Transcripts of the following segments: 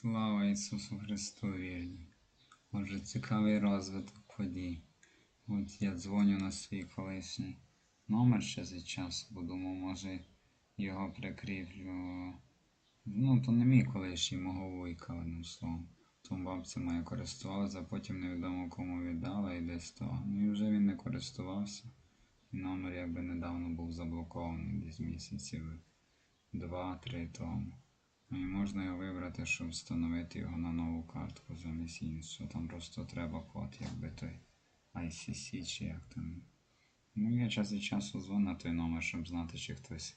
Слава Ісусу Христу вірні. Отже, цікавий розвиток подій. От я дзвоню на свій колишній номер ще за часу, бо думав, може його прикріплю. Ну, то не мій колишній, мого вуйка, одним словом. Тому бабця моя користувалася, а потім невідомо кому віддала і десь то. Ну і вже він не користувався. І номер якби недавно був заблокований десь місяців два-три тому. Можна його вибрати, щоб встановити його на нову картку замість іншого. Там просто треба код, якби той ICC чи як там. Ну, я час від часу дзвоню на той номер, щоб знати, чи хтось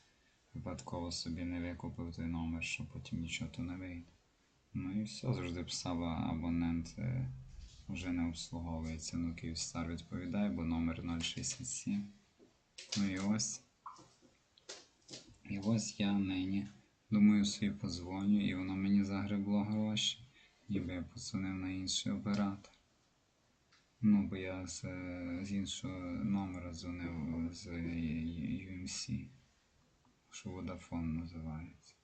випадково собі не викупив той номер, що потім нічого то не вийде. Ну і все, завжди писав абонент е, вже не обслуговується. Ну, Київстар відповідає, бо номер 067. Ну і ось. І ось я нині. Думаю, собі позвоню, і воно мені загребло гроші, ніби я подзвонив на інший оператор. Ну, бо я з, з іншого номера дзвонив з UMC, що Vodafone називається.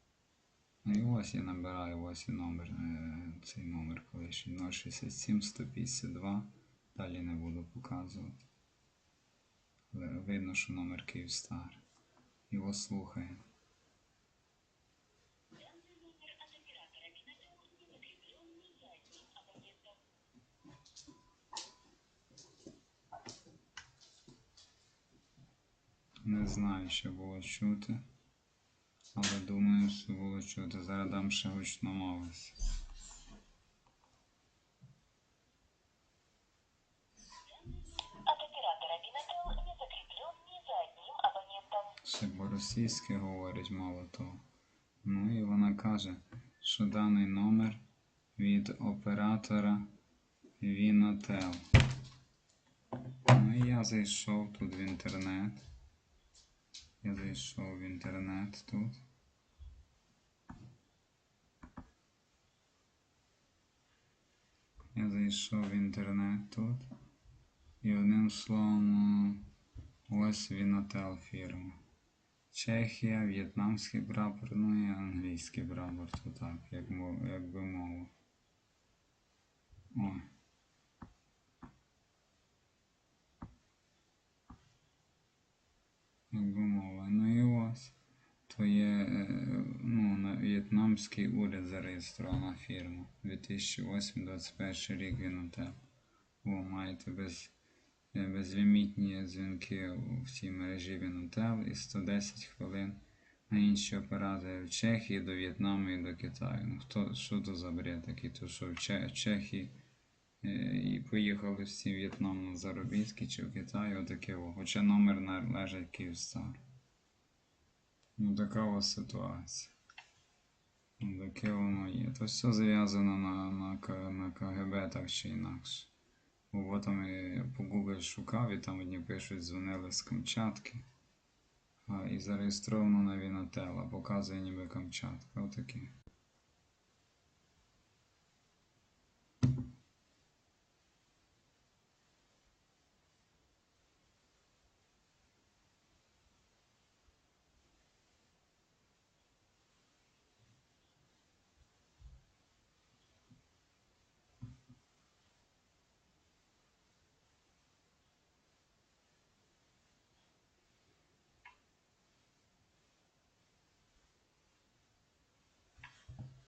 Ну і ось я набираю ось і номер, е, цей номер колишній 067 152. Далі не буду показувати. Але видно, що номер Київстар. Його слухає. Не знаю, що було чути. Але думаю, що було чути. Зараз дам ще одним абонентом. Ще по-російськи говорить мало того. Ну і вона каже, що даний номер від оператора Вінотел. Ну і я зайшов тут в інтернет. Я зайшов в інтернет тут. Я зайшов в інтернет тут. І одним словом, ось Вінотел фірма. Чехія, в'єтнамський прапор, ну і англійський прапор, то так, як, як би мова. Ой. Як би мова. Ну і ось. То є е, ну, на в'єтнамський уряд зареєстрована фірма. 2008-2021 рік Вінотел. О, маєте без е, безлімітні дзвінки у цій мережі Вінотел і 110 хвилин на інші оператори в Чехії, до В'єтнаму і до Китаю. Ну хто що то за бред такий, то що в Чехії е, і поїхали всі в В'єтнам на заробітки чи в Китай, отаке. Хоча номер належить Київстар. Ну така ось ситуація. Таке воно є. То все зав'язано на, на, на КГБ так чи інакше. Бо там по Google шукав і там одні пишуть, дзвонили з Камчатки. А, і зареєстровано на Вінотела. показує ніби Камчатка. Отаке.